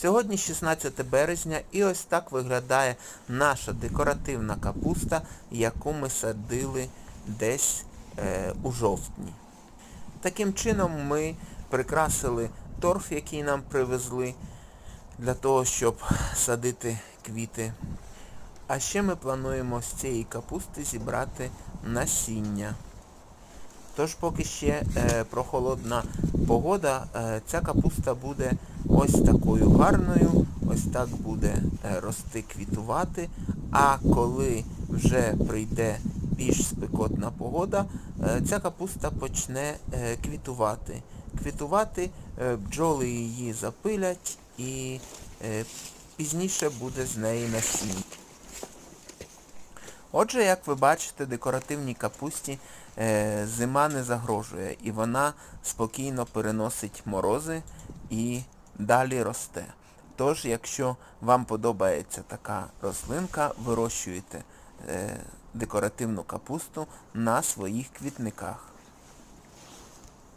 Сьогодні 16 березня і ось так виглядає наша декоративна капуста, яку ми садили десь е, у жовтні. Таким чином ми прикрасили торф, який нам привезли для того, щоб садити квіти. А ще ми плануємо з цієї капусти зібрати насіння. Тож поки ще е, прохолодна погода, е, ця капуста буде ось такою гарною, ось так буде е, рости квітувати. А коли вже прийде більш спекотна погода, е, ця капуста почне е, квітувати. Квітувати бджоли її запилять і пізніше буде з неї насіння. Отже, як ви бачите, декоративній капусті зима не загрожує і вона спокійно переносить морози і далі росте. Тож, якщо вам подобається така рослинка, вирощуйте е, декоративну капусту на своїх квітниках.